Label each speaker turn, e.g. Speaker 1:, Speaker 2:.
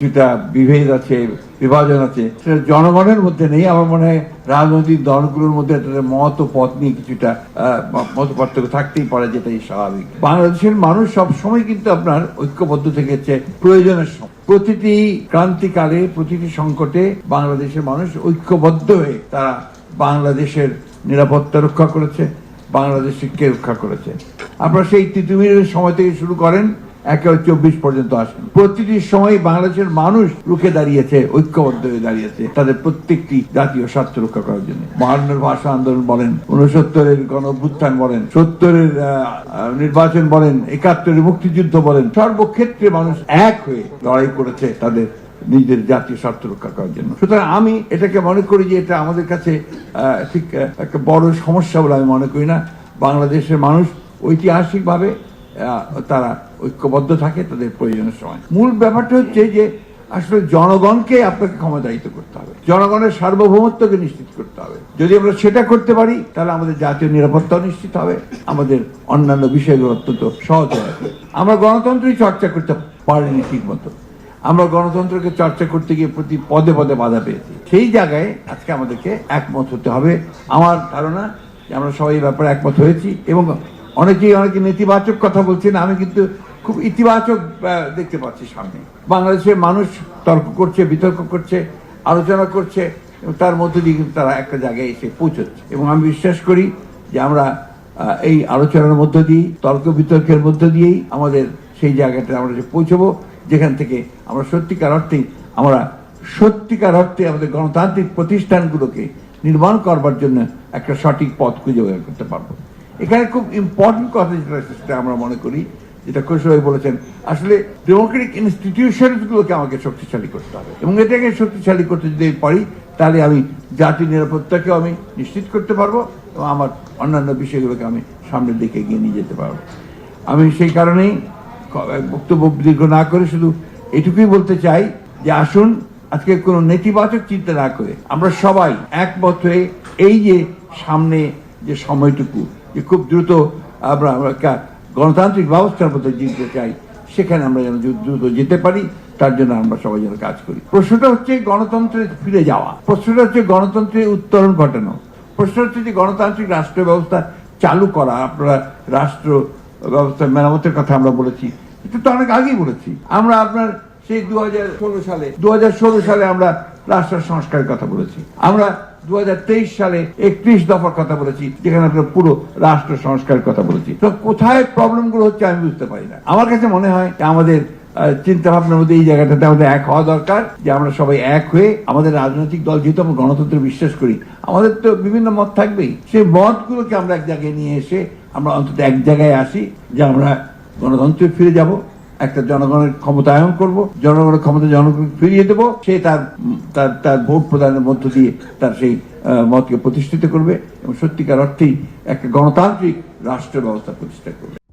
Speaker 1: কিছুটা বিভেদ আছে, বিভাজন আছে। সেটা জনগণের মধ্যে নেই, আমার মনে হয় রাজনৈতিক দলগুলোর মধ্যে একটা মত পথ নিয়ে কিছুটা মত পার্থক্য থাকতেই পারে, যেটাই স্বাভাবিক। বাংলাদেশের মানুষ সব সময় কিন্তু আপনার ঐক্যবদ্ধ থেকেছে প্রয়োজনের সময়। প্রতিটি ক্রান্তিকালে, প্রতিটি সংকটে বাংলাদেশের মানুষ ঐক্যবদ্ধ হয়ে তারা বাংলাদেশের নিরাপত্তা রক্ষা করেছে, বাংলাদেশকে রক্ষা করেছে। আপনারা সেই তিতুমিরের সময় থেকে শুরু করেন একেবারে চব্বিশ পর্যন্ত আসেন। প্রতিটি সময় বাংলাদেশের মানুষ রুখে দাঁড়িয়েছে, ঐক্যবদ্ধ হয়ে দাঁড়িয়েছে তাদের প্রত্যেকটি জাতীয় স্বার্থ রক্ষা করার জন্য। বাহান্নের ভাষা আন্দোলন বলেন উনসত্তরের গণ অভ্যুত্থান বলেন, সত্তরের নির্বাচন বলেন, একাত্তরের মুক্তিযুদ্ধ বলেন, সর্বক্ষেত্রে মানুষ এক হয়ে লড়াই করেছে তাদের নিজের জাতীয় স্বার্থ রক্ষা করার জন্য। সুতরাং আমি এটাকে মনে করি যে এটা আমাদের কাছে ঠিক একটা বড় সমস্যা বলে আমি মনে করি না। বাংলাদেশের মানুষ ঐতিহাসিকভাবে তারা ঐক্যবদ্ধ থাকে তাদের প্রয়োজনের সময়। মূল ব্যাপারটা হচ্ছে যে আসলে জনগণকে আপনাকে ক্ষমতায়িত করতে হবে। জনগণের সার্বভৌমত্বকে নিশ্চিত করতে হবে। যদি আমরা সেটা করতে পারি, তাহলে আমাদের জাতীয় নিরাপত্তাও নিশ্চিত হবে, আমাদের অন্যান্য বিষয়গুলো অত্যন্ত সহজ আসবে আমরা গণতন্ত্রই চর্চা করতে পারিনি ঠিক মতো আমরা গণতন্ত্রকে চর্চা করতে গিয়ে প্রতি পদে পদে বাধা পেয়েছি। সেই জায়গায় আজকে আমাদেরকে একমত হতে হবে। আমার ধারণা যে আমরা সবাই ব্যাপারে একমত হয়েছি এবং অনেকেই অনেকে নেতিবাচক কথা বলছেন। আমি কিন্তু খুব ইতিবাচক দেখতে পাচ্ছি সামনে। বাংলাদেশের মানুষ তর্ক করছে, বিতর্ক করছে, আলোচনা করছে তার মধ্যে দিয়ে কিন্তু তারা একটা জায়গায় এসে পৌঁছচ্ছে। এবং আমি বিশ্বাস করি যে আমরা এই আলোচনার মধ্য দিয়ে তর্ক বিতর্কের মধ্য দিয়েই আমাদের সেই জায়গাটা আমরা যে পৌঁছবো, যেখান থেকে আমরা সত্যিকার অর্থেই, আমরা সত্যিকার অর্থে আমাদের গণতান্ত্রিক প্রতিষ্ঠানগুলোকে নির্মাণ করবার জন্য একটা সঠিক পথ খুঁজে বের করতে পারব। এখানে খুব ইম্পর্টেন্ট কথা যেটা আমরা মনে করি যেটা কৈশোর বলেছেন, আসলে ডেমোক্রেটিক ইনস্টিটিউশন গুলোকে আমাকে শক্তিশালী করতে হবে। এবং এটাকে শক্তিশালী করতে যদি পারি, তাহলে আমি জাতীয় নিরাপত্তাকেও আমি নিশ্চিত করতে পারব এবং আমার অন্যান্য বিষয়গুলোকে আমি সামনের দিকে এগিয়ে নিয়ে যেতে পারব। আমি সেই কারণেই বক্তব্য দীর্ঘ না করে শুধু এটুকুই বলতে চাই যে আসুন, আজকে কোনো নেতিবাচক চিন্তা না করে আমরা সবাই একমত হয়ে এই যে সামনে যে সময়টুকু, যে খুব দ্রুত আমরা আমরা গণতান্ত্রিক ব্যবস্থার মধ্যে জিততে চাই, সেখানে আমরা যেন দ্রু- দ্রুত যেতে পারি, তার জন্য আমরা সবাই যেন কাজ করি। প্রশ্নটা হচ্ছে গণতন্ত্রে ফিরে যাওয়া। প্রশ্নটা হচ্ছে গণতন্ত্রের উত্তরণ ঘটানো। প্রশ্ন হচ্ছে যে গণতান্ত্রিক রাষ্ট্র ব্যবস্থা চালু করা, আপনারা রাষ্ট্র ব্যবস্থা মেরামতের কথা আমরা বলেছি, এটা তো অনেক আগেই বলেছি। আমরা আপনার সেই দু হাজার ষোলো সালে দু হাজার ষোলো সালে আমরা রাষ্ট্র সংস্কারের কথা বলেছি। আমরা দু হাজার তেইশ সালে একত্রিশ দফার কথা বলেছি, যেখানে আমরা পুরো রাষ্ট্র সংস্কারের কথা বলেছি। তো কোথায় প্রবলেমগুলো হচ্ছে আমি বুঝতে পারি না। আমার কাছে মনে হয় আমাদের চিন্তা ভাবনার মধ্যে এই জায়গাটাতে আমাদের এক হওয়া দরকার, যে আমরা সবাই এক হয়ে আমাদের রাজনৈতিক দল, যেহেতু আমরা গণতন্ত্রে বিশ্বাস করি, আমাদের তো বিভিন্ন মত থাকবেই। সেই মতগুলোকে আমরা এক জায়গায় নিয়ে এসে আমরা অন্তত এক জায়গায় আসি, যে আমরা গণতন্ত্রে ফিরে যাব। একটা জনগণের ক্ষমতায়ন করব, জনগণের ক্ষমতা জনগণকে ফিরিয়ে দেব, সে তার তার তার ভোট প্রদানের মধ্য দিয়ে তার সেই মতকে প্রতিষ্ঠিত করবে এবং সত্যিকার অর্থেই একটা গণতান্ত্রিক রাষ্ট্র ব্যবস্থা প্রতিষ্ঠা করবে।